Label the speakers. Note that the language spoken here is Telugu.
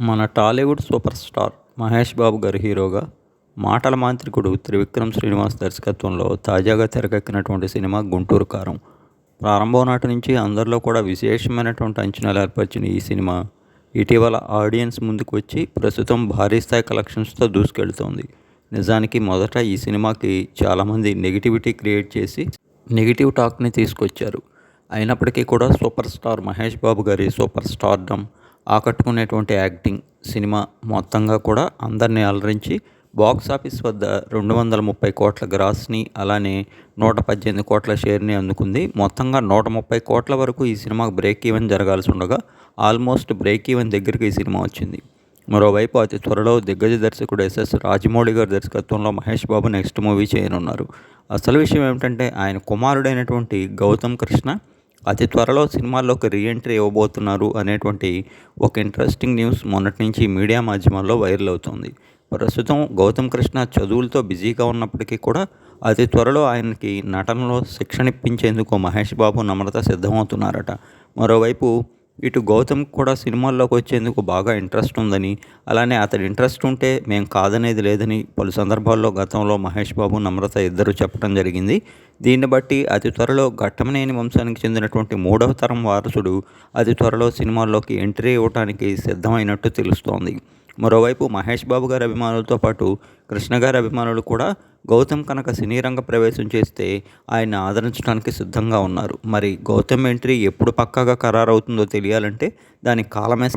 Speaker 1: మన Tollywood super star Mahesh Babu garu హీరోగా మాటల మాంత్రికుడు త్రివిక్రమ్ శ్రీనివాస్ దర్శకత్వంలో తాజాగా తెరకెక్కినటువంటి సినిమా గుంటూరు కారం. ప్రారంభం నాటి నుంచి అందరిలో కూడా విశేషమైనటువంటి అంచనాలు ఏర్పరిచిన ఈ సినిమా ఇటీవల ఆడియన్స్ ముందుకు వచ్చి ప్రస్తుతం భారీ స్థాయి కలెక్షన్స్తో దూసుకెళ్తోంది. నిజానికి మొదట ఈ సినిమాకి చాలామంది నెగిటివిటీ క్రియేట్ చేసి నెగిటివ్ టాక్ని తీసుకొచ్చారు. అయినప్పటికీ కూడా super star Mahesh Babu garu super stardom ఆకట్టుకునేటువంటి acting cinema మొత్తంగా కూడా అందరినీ అలరించి బాక్స్ ఆఫీస్ వద్ద రెండు వందల ముప్పై కోట్ల గ్రాస్ని అలానే నూట పద్దెనిమిది కోట్ల షేర్ని అందుకుంది. మొత్తంగా నూట ముప్పై కోట్ల వరకు ఈ సినిమాకు బ్రేక్ ఈవెన్ జరగాల్సి ఉండగా ఆల్మోస్ట్ బ్రేక్ ఈవెన్ దగ్గరికి ఈ సినిమా వచ్చింది. మరోవైపు అతి త్వరలో దిగ్గజ దర్శకుడు ఎస్ఎస్ రాజమౌళి గారి దర్శకత్వంలో మహేష్ బాబు నెక్స్ట్ మూవీ చేయనున్నారు. అసలు విషయం ఏమిటంటే ఆయన కుమారుడైనటువంటి గౌతమ్ కృష్ణ అతి త్వరలో సినిమాల్లోకి రీఎంట్రీ ఇవ్వబోతున్నారు అనేటువంటి ఒక ఇంట్రెస్టింగ్ న్యూస్ మొన్నటి నుంచి మీడియా మాధ్యమాల్లో వైరల్ అవుతుంది. ప్రస్తుతం గౌతమ్ కృష్ణ చదువులతో బిజీగా ఉన్నప్పటికీ కూడా అతి త్వరలో ఆయనకి నటనలో శిక్షణ ఇప్పించేందుకు మహేష్ బాబు నమ్రత సిద్ధమవుతున్నారట. మరోవైపు ఇటు గౌతమ్ కూడా సినిమాల్లోకి వచ్చేందుకు బాగా ఇంట్రెస్ట్ ఉందని అలానే అతడి ఇంట్రెస్ట్ ఉంటే మేము కాదనేది లేదని పలు సందర్భాల్లో గతంలో మహేష్ బాబు నమ్రత ఇద్దరు చెప్పడం జరిగింది. దీన్ని బట్టి అతి త్వరలో ఘట్టమనేని వంశానికి చెందినటువంటి మూడవ తరం వారసుడు అతి త్వరలో సినిమాల్లోకి ఎంట్రీ ఇవ్వడానికి సిద్ధమైనట్టు తెలుస్తోంది. మరోవైపు మహేష్ బాబు గారి అభిమానులతో పాటు కృష్ణ గారి అభిమానులు కూడా గౌతమ్ కనుక సినీ రంగ ప్రవేశం చేస్తే ఆయన ఆదరించడానికి సిద్ధంగా ఉన్నారు. మరి గౌతమ్ ఎంట్రీ ఎప్పుడు పక్కాగా ఖరారవుతుందో తెలియాలంటే దానికి కాలమే